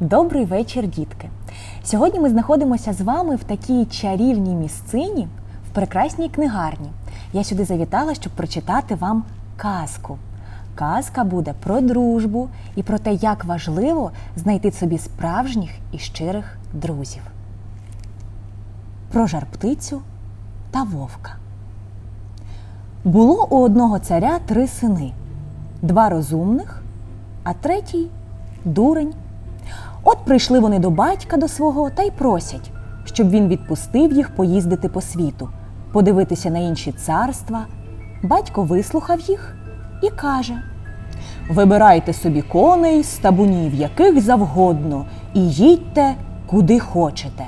Добрий вечір, дітки! Сьогодні ми знаходимося з вами в такій чарівній місцині в прекрасній книгарні. Я сюди завітала, щоб прочитати вам казку. Казка буде про дружбу і про те, як важливо знайти собі справжніх і щирих друзів. Про жар-птицю та вовка. Було у одного царя три сини: два розумних, а третій дурень. От прийшли вони до батька до свого та й просять, щоб він відпустив їх поїздити по світу, подивитися на інші царства. Батько вислухав їх і каже: Вибирайте собі коней з табунів, яких завгодно, і їдьте куди хочете.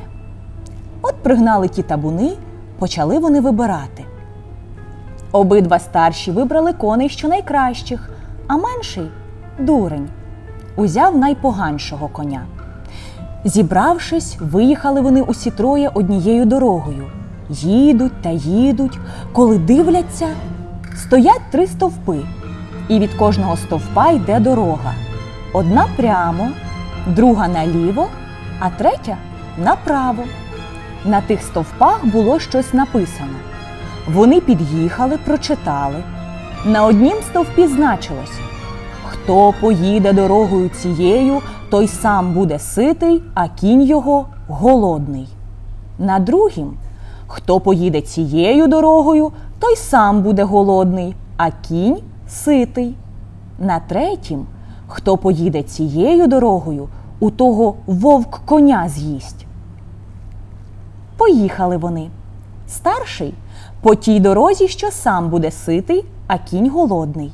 От пригнали ті табуни, почали вони вибирати. Обидва старші вибрали коней щонайкращих, а менший дурень узяв найпоганшого коня. Зібравшись, виїхали вони усі троє однією дорогою. Їдуть та їдуть, коли дивляться, стоять три стовпи, і від кожного стовпа йде дорога. Одна прямо, друга наліво, а третя направо. На тих стовпах було щось написано. Вони під'їхали, прочитали. На однім стовпі значилось Хто поїде дорогою цією, той сам буде ситий, а кінь його голодний. На другім Хто поїде цією дорогою, той сам буде голодний, а кінь ситий. На третім Хто поїде цією дорогою, у того вовк коня з'їсть. Поїхали вони. Старший по тій дорозі, що сам буде ситий, а кінь голодний.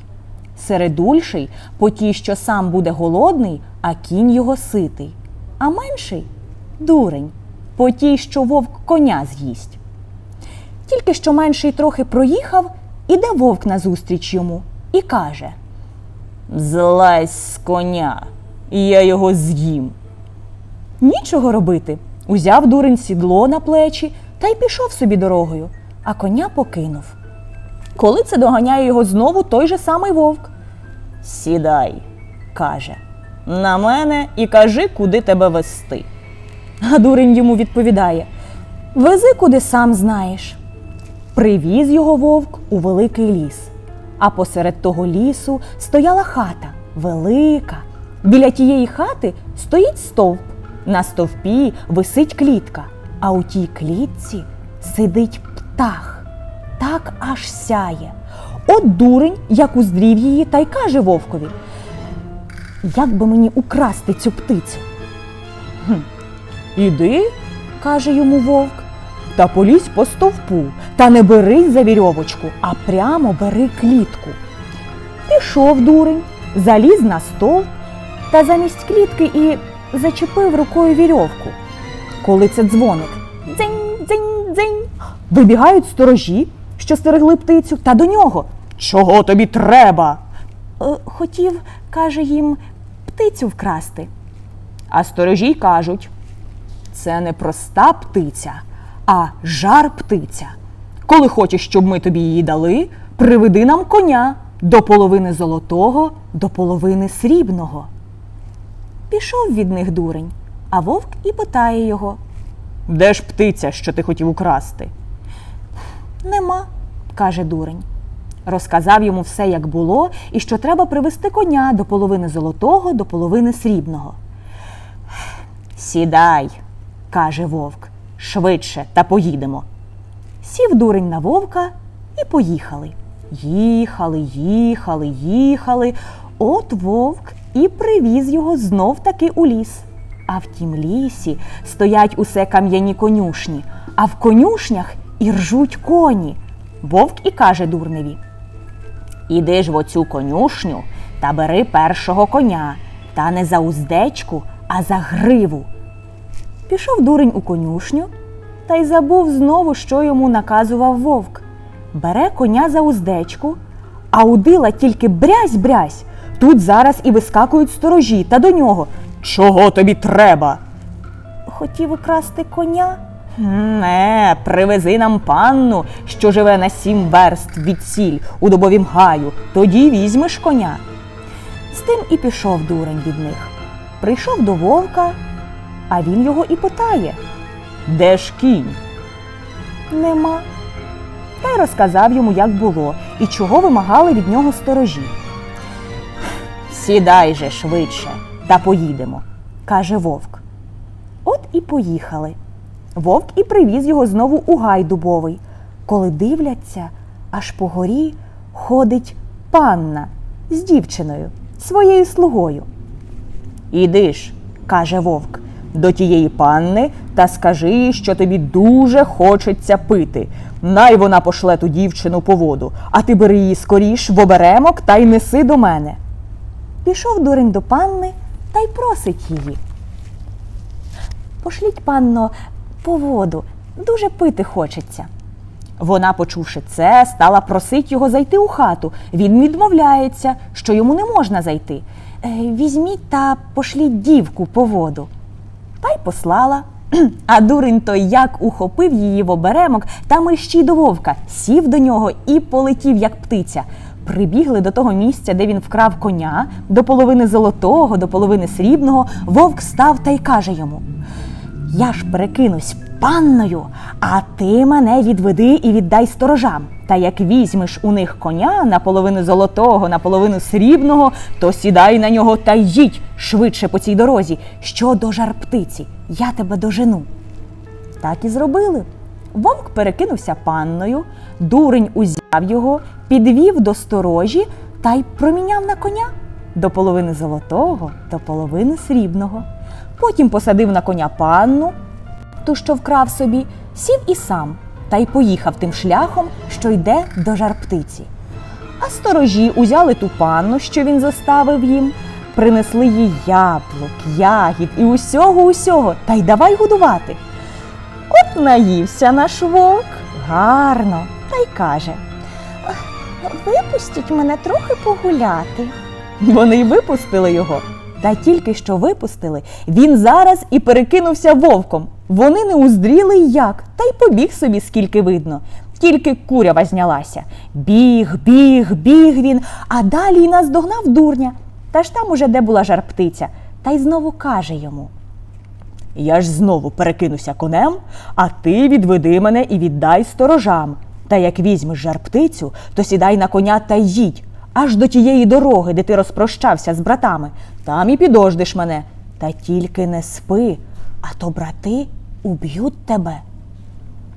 Середульший по тій, що сам буде голодний, а кінь його ситий. А менший дурень по тій, що вовк коня з'їсть. Тільки що менший трохи проїхав, іде вовк назустріч йому і каже Злазь з коня, і я його з'їм. Нічого робити. Узяв дурень сідло на плечі та й пішов собі дорогою, а коня покинув. Коли це доганяє його знову той же самий вовк. Сідай, каже, на мене і кажи, куди тебе вести. А дурень йому відповідає Вези, куди сам знаєш. Привіз його вовк у великий ліс. А посеред того лісу стояла хата велика. Біля тієї хати стоїть стовп. На стовпі висить клітка, а у тій клітці сидить птах. Так аж сяє. От дурень, як уздрів її, та й каже вовкові. Як би мені украсти цю птицю? Хм. Іди, каже йому вовк, та полізь по стовпу, та не берись за вірьовочку, а прямо бери клітку. Пішов дурень, заліз на стовп та замість клітки і зачепив рукою вірьовку. Коли це дзвоник дзень, дзень, дзень, вибігають сторожі, що стерегли птицю, та до нього. Чого тобі треба? «Е, хотів, каже їм, птицю вкрасти. А сторожі й кажуть це не проста птиця, а жар птиця. Коли хочеш, щоб ми тобі її дали, приведи нам коня до половини золотого, до половини срібного. Пішов від них дурень, а вовк і питає його Де ж птиця, що ти хотів украсти? Нема, каже дурень. Розказав йому все, як було, і що треба привезти коня до половини золотого, до половини срібного. Сідай, каже вовк, швидше та поїдемо. Сів дурень на вовка і поїхали. Їхали, їхали, їхали. От вовк і привіз його знов таки у ліс. А в тім лісі стоять усе кам'яні конюшні, а в конюшнях і ржуть коні. Вовк і каже дурневі. Іди ж в оцю конюшню та бери першого коня, та не за уздечку, а за гриву. Пішов дурень у конюшню та й забув знову, що йому наказував вовк. Бере коня за уздечку, а удила тільки брязь-брязь. Тут зараз і вискакують сторожі та до нього. Чого тобі треба? Хотів украсти коня. Не, привези нам панну, що живе на сім верст від сіль у добовім гаю, тоді візьмеш коня. З тим і пішов дурень від них. Прийшов до вовка, а він його і питає: Де ж кінь? Нема. Та й розказав йому, як було і чого вимагали від нього сторожі. Сідай же швидше та поїдемо, каже вовк. От і поїхали. Вовк і привіз його знову у гай дубовий. Коли дивляться, аж по горі ходить панна з дівчиною, своєю слугою. Іди ж, каже вовк, до тієї панни та скажи що тобі дуже хочеться пити. Най вона пошле ту дівчину по воду, а ти бери її скоріш в оберемок та й неси до мене. Пішов дурень до панни та й просить її. Пошліть, панно, по воду, дуже пити хочеться. Вона, почувши це, стала просить його зайти у хату. Він відмовляється, що йому не можна зайти. «Е, Візьміть та пошліть дівку по воду. Та й послала. А дурень той як ухопив її в оберемок та мерщій до вовка, сів до нього і полетів, як птиця. Прибігли до того місця, де він вкрав коня, до половини золотого, до половини срібного. Вовк став та й каже йому: Я ж перекинусь панною, а ти мене відведи і віддай сторожам. Та як візьмеш у них коня наполовину золотого, наполовину срібного, то сідай на нього та їдь швидше по цій дорозі, що до жар птиці, я тебе дожену. Так і зробили. Вовк перекинувся панною, дурень узяв його, підвів до сторожі та й проміняв на коня до половини золотого, до половини срібного. Потім посадив на коня панну, ту, що вкрав собі, сів і сам та й поїхав тим шляхом, що йде до жар птиці. А сторожі узяли ту панну, що він заставив їм, принесли їй яблук, ягід і усього усього, та й давай годувати. От наївся наш вовк гарно, та й каже: Випустіть мене трохи погуляти. Вони й випустили його. Та тільки що випустили, він зараз і перекинувся вовком. Вони не уздріли як, та й побіг собі, скільки видно. Тільки курява знялася. Біг, біг, біг він, а далі й наздогнав дурня. Та ж там уже де була жар птиця, та й знову каже йому. Я ж знову перекинуся конем, а ти відведи мене і віддай сторожам. Та як візьмеш жар птицю, то сідай на коня та їдь, аж до тієї дороги, де ти розпрощався з братами. Там і підождеш мене. Та тільки не спи, а то брати уб'ють тебе.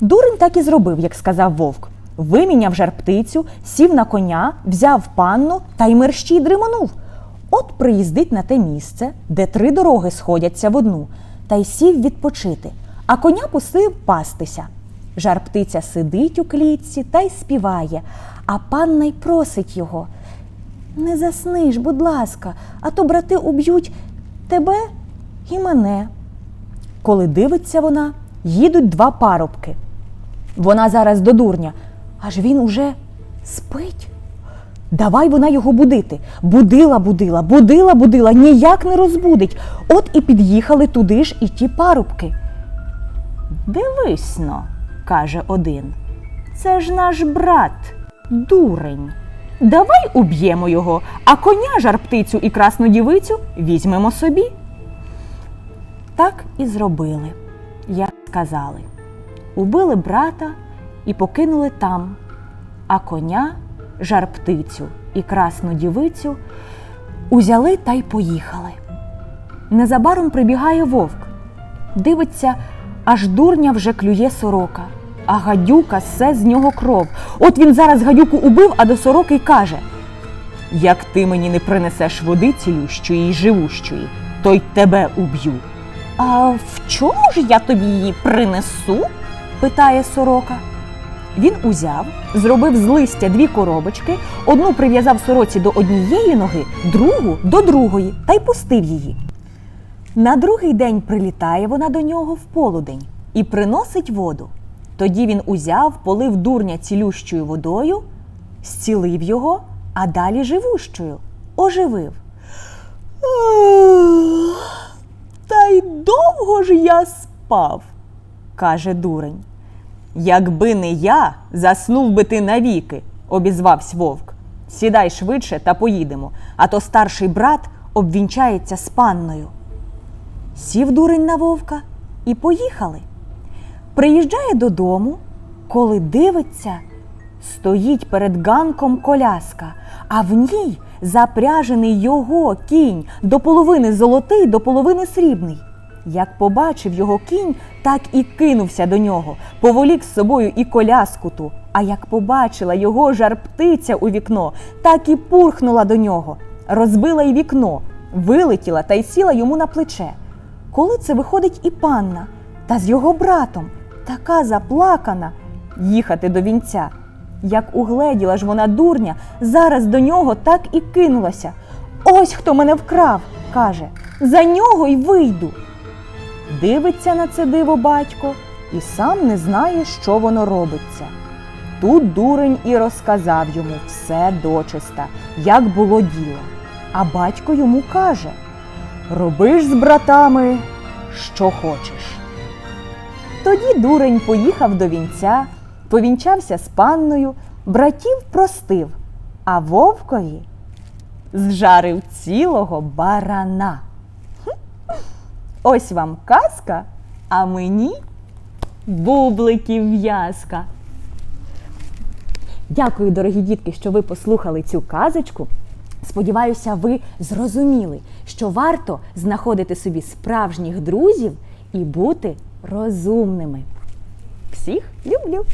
Дурень так і зробив, як сказав вовк. Виміняв жар птицю, сів на коня, взяв панну та й мерщій дриманув. От приїздить на те місце, де три дороги сходяться в одну, та й сів відпочити, а коня пустив пастися. Жар птиця сидить у клітці та й співає, а панна й просить його. Не засниш, будь ласка, а то брати уб'ють тебе і мене. Коли дивиться вона, їдуть два парубки. Вона зараз до дурня, аж він уже спить. Давай вона його будити. Будила, будила, будила, будила, ніяк не розбудить. От і під'їхали туди ж і ті парубки. Дивись но, каже один. Це ж наш брат, дурень. Давай уб'ємо його, а коня, жар птицю і красну дівицю візьмемо собі. Так і зробили, як сказали. Убили брата і покинули там, а коня, жар птицю і красну дівицю узяли та й поїхали. Незабаром прибігає вовк. Дивиться, аж дурня вже клює сорока, а гадюка все з нього кров. От він зараз гадюку убив, а до сороки каже: Як ти мені не принесеш води цілющої й живущої, то й тебе уб'ю. А в чому ж я тобі її принесу? питає сорока. Він узяв, зробив з листя дві коробочки, одну прив'язав сороці до однієї ноги, другу до другої та й пустив її. На другий день прилітає вона до нього в полудень і приносить воду. Тоді він узяв, полив дурня цілющою водою, зцілив його, а далі живущою оживив. Та й довго ж я спав, каже дурень. Якби не я, заснув би ти навіки, обізвався вовк. Сідай швидше та поїдемо, а то старший брат обвінчається з панною. Сів дурень на вовка і поїхали. Приїжджає додому, коли дивиться, стоїть перед ганком коляска, а в ній запряжений його кінь до половини золотий, до половини срібний. Як побачив його кінь, так і кинувся до нього, поволік з собою і коляску ту. А як побачила його жар птиця у вікно, так і пурхнула до нього, розбила й вікно, вилетіла та й сіла йому на плече. Коли це виходить і панна, та з його братом, така заплакана, їхати до вінця. Як угледіла ж вона дурня, зараз до нього так і кинулася. Ось хто мене вкрав, каже, за нього й вийду. Дивиться на це диво батько і сам не знає, що воно робиться. Тут дурень і розказав йому все дочиста, як було діло. А батько йому каже: Роби ж з братами, що хочеш. Тоді дурень поїхав до вінця, повінчався з панною, братів простив, а вовкові зжарив цілого барана. Ось вам казка, а мені бубликів в'язка. Дякую, дорогі дітки, що ви послухали цю казочку. Сподіваюся, ви зрозуміли, що варто знаходити собі справжніх друзів і бути розумними. Всіх люблю!